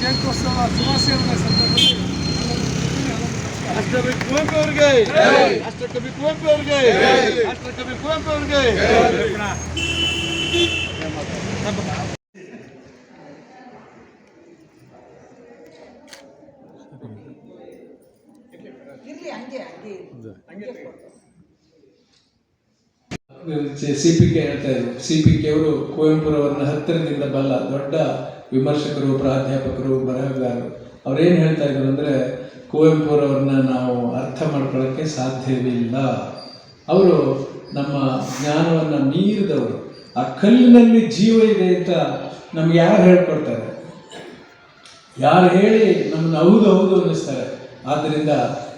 ಜಯಂತ್ಯೋತ್ಸವ ಶುಭಾಶಯಗಳ ಸಂದರ್ಭದಲ್ಲಿ ಅಷ್ಟಕವಿ ಕುವೆಂಪು ಅವರಿಗೆ. ಅಷ್ಟಕವಿ ಕುವೆಂಪು ಅವರಿಗೆ. ರಾಷ್ಟ್ರಕವಿ ಕುವೆಂಪು ಅವರಿಗೆ ಸಿ ಪಿ ಕೆ ಹೇಳ್ತಾ ಇದ್ರು ಸಿ ಪಿ ಕೆ ಅವರು ಕುವೆಂಪುರವರನ್ನ ಹತ್ತಿರದಿಂದ ಬಲ್ಲ ದೊಡ್ಡ ವಿಮರ್ಶಕರು, ಪ್ರಾಧ್ಯಾಪಕರು, ಬರಹಗಾರರು. ಅವ್ರೇನು ಹೇಳ್ತಾ ಇದ್ರು ಅಂದರೆ ಕುವೆಂಪುರವ್ರನ್ನ ನಾವು ಅರ್ಥ ಮಾಡ್ಕೊಳ್ಳೋಕ್ಕೆ ಸಾಧ್ಯವಿಲ್ಲ. ಅವರು ನಮ್ಮ ಜ್ಞಾನವನ್ನು ಮೀರಿದವರು. ಆ ಕಲ್ಲಿನಲ್ಲಿ ಜೀವ ಇದೆ ಅಂತ ನಮ್ಗೆ ಯಾರು ಹೇಳ್ಕೊಡ್ತಾರೆ? ಯಾರು ಹೇಳಿ ನಮ್ಮನ್ನು ಹೌದು ಹೌದು ಅನ್ನಿಸ್ತಾರೆ. ಆದ್ದರಿಂದ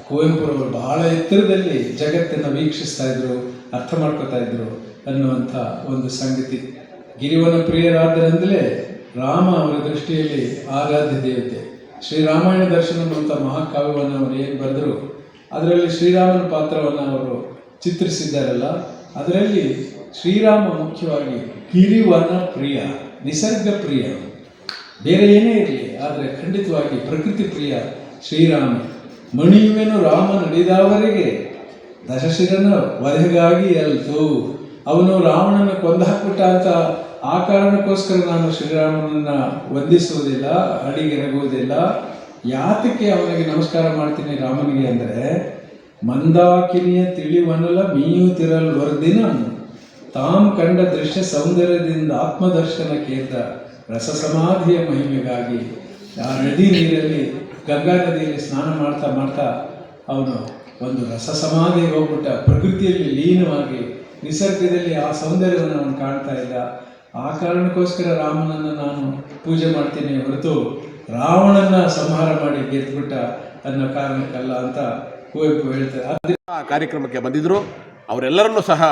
ಕುವೆಂಪುರವರು ಬಹಳ ಎತ್ತರದಲ್ಲಿ ಜಗತ್ತನ್ನು ವೀಕ್ಷಿಸ್ತಾ ಇದ್ರು. ಅರ್ಥ ಮಾಡ್ಕೋತಾ ಇದ್ರು ಅನ್ನುವಂಥ ಒಂದು ಸಂಗತಿ. ಗಿರಿವನ ಪ್ರಿಯರಾದ್ದರಿಂದಲೇ ರಾಮ ಅವರ ದೃಷ್ಟಿಯಲ್ಲಿ ಆರಾಧ್ಯ ದೇವತೆ. ಶ್ರೀರಾಮಾಯಣ ದರ್ಶನ ಅಂತ ಮಹಾಕಾವ್ಯವನ್ನು ಅವರು ಏನು ಬರೆದರು, ಅದರಲ್ಲಿ ಶ್ರೀರಾಮನ ಪಾತ್ರವನ್ನು ಅವರು ಚಿತ್ರಿಸಿದ್ದಾರಲ್ಲ, ಅದರಲ್ಲಿ ಶ್ರೀರಾಮ ಮುಖ್ಯವಾಗಿ ಗಿರಿವನ ಪ್ರಿಯ, ನಿಸರ್ಗ ಪ್ರಿಯ. ಬೇರೆ ಏನೇ ಇರಲಿ, ಆದರೆ ಖಂಡಿತವಾಗಿ ಪ್ರಕೃತಿ ಪ್ರಿಯ ಶ್ರೀರಾಮ. ಮಣಿಯುವೆನು ರಾಮ ನಡೆದವರೆಗೆ ದಶಶಿರನ ವಧೆಗಾಗಿ ಅಲ್ತು ಅವನು ರಾವಣನ ಕೊಂದು ಹಾಕ್ಬಿಟ್ಟ ಅಂತ ಆ ಕಾರಣಕ್ಕೋಸ್ಕರ ನಾನು ಶ್ರೀರಾಮನನ್ನ ವಂದಿಸುವುದಿಲ್ಲ ಅಡಿಗೆರಗುವುದಿಲ್ಲ ಯಾತಕ್ಕೆ ಅವನಿಗೆ ನಮಸ್ಕಾರ ಮಾಡ್ತೀನಿ ರಾಮನಿಗೆ ಅಂದರೆ, ಮಂದಾಕಿನಿಯ ತಿಳಿವನಲ ಮೀಯುತಿರಲ್ ವರ್ದಿನ. ತಾಮ್ ಕಂಡ ದೃಶ್ಯ ಸೌಂದರ್ಯದಿಂದ ಆತ್ಮದರ್ಶನ ಕೇಂದ್ರ ರಸ ಸಮಾಧಿಯ ಮಹಿಮೆಗಾಗಿ ಆ ನದಿ ನೀರಲ್ಲಿ ಗಂಗಾ ನದಿಯಲ್ಲಿ ಸ್ನಾನ ಮಾಡ್ತಾ ಮಾಡ್ತಾ ಅವನು ಒಂದು ರಸ ಸಮಾಧಿ ಹೋಗ್ಬಿಟ್ಟ. ಪ್ರಕೃತಿಯಲ್ಲಿ ಲೀನವಾಗಿ, ನಿಸರ್ಗದಲ್ಲಿ ಆ ಸೌಂದರ್ಯವನ್ನು ಅವನು ಕಾಣ್ತಾ ಇದ್ದ ಆ ಕಾರಣಕ್ಕೋಸ್ಕರ ರಾಮನನ್ನು ನಾನು ಪೂಜೆ ಮಾಡ್ತೀನಿ ಹೊರತು ರಾವಣನ ಸಂಹಾರ ಮಾಡಿ ಗೆದ್ದುಬಿಟ್ಟ ಅನ್ನೋ ಕಾರಣಕ್ಕಲ್ಲ ಅಂತ ಕುವೆಂಪು ಹೇಳ್ತಾರೆ. ಆ ಕಾರ್ಯಕ್ರಮಕ್ಕೆ ಬಂದಿದ್ದರು ಅವರೆಲ್ಲರನ್ನೂ ಸಹ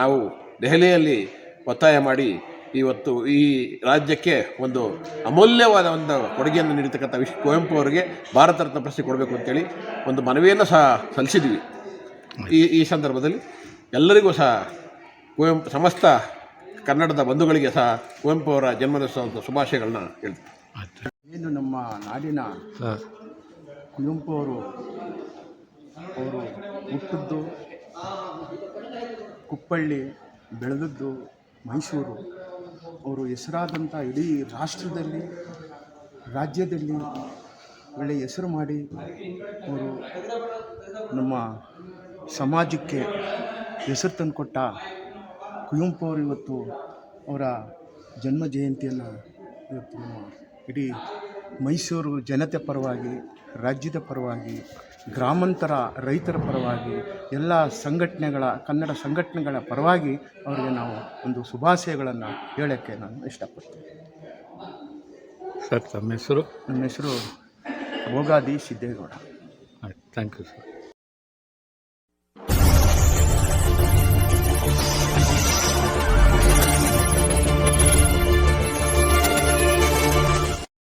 ನಾವು ದೆಹಲಿಯಲ್ಲಿ ಒತ್ತಾಯ ಮಾಡಿ ಇವತ್ತು ಈ ರಾಜ್ಯಕ್ಕೆ ಒಂದು ಅಮೂಲ್ಯವಾದ ಒಂದು ಕೊಡುಗೆಯನ್ನು ನೀಡತಕ್ಕಂಥ ವಿಶ್ ಕುವೆಂಪು ಅವರಿಗೆ ಭಾರತ ರತ್ನ ಪ್ರಶಸ್ತಿ ಕೊಡಬೇಕು ಅಂತೇಳಿ ಒಂದು ಮನವಿಯನ್ನು ಸಹ ಸಲ್ಲಿಸಿದ್ವಿ. ಈ ಈ ಸಂದರ್ಭದಲ್ಲಿ ಎಲ್ಲರಿಗೂ ಸಹ ಕುವೆಂಪು ಸಮಸ್ತ ಕನ್ನಡದ ಬಂಧುಗಳಿಗೆ ಸಹ ಕುವೆಂಪು ಅವರ ಜನ್ಮದಿವಸದ ಶುಭಾಶಯಗಳನ್ನ ಹೇಳ್ತೀನಿ. ಏನು ನಮ್ಮ ನಾಡಿನ ಕುವೆಂಪು ಅವರು ಅವರು ಹುಟ್ಟಿದ್ದು ಕುಪ್ಪಳ್ಳಿ ಬೆಳೆದದ್ದು ಮೈಸೂರು. ಅವರು ಹೆಸರಾದಂಥ ಇಡೀ ರಾಷ್ಟ್ರದಲ್ಲಿ, ರಾಜ್ಯದಲ್ಲಿ ಒಳ್ಳೆಯ ಹೆಸರು ಮಾಡಿ ಅವರು ನಮ್ಮ ಸಮಾಜಕ್ಕೆ ಹೆಸರು ತಂದುಕೊಟ್ಟ ಕುವೆಂಪು ಅವರು ಇವತ್ತು ಅವರ ಜನ್ಮ ಜಯಂತಿಯನ್ನು ಇವತ್ತು ನಮ್ಮ ಇಡೀ ಮೈಸೂರು ಜನತೆ ಪರವಾಗಿ ರಾಜ್ಯದ ಪರವಾಗಿ ಗ್ರಾಮಾಂತರ ರೈತರ ಪರವಾಗಿ ಎಲ್ಲ ಸಂಘಟನೆಗಳ ಕನ್ನಡ ಸಂಘಟನೆಗಳ ಪರವಾಗಿ ಅವರಿಗೆ ನಾವು ಒಂದು ಶುಭಾಶಯಗಳನ್ನು ಹೇಳೋಕ್ಕೆ ನಾನು ಇಷ್ಟಪಡ್ತೀನಿ. ಸರ್ ತಮ್ಮ ಹೆಸರು? ನಮ್ಮ ಹೆಸರು ಭೋಗಾದಿ ಸಿದ್ದೇಗೌಡ. ಆಯ್ತು ಥ್ಯಾಂಕ್ ಯು ಸರ್.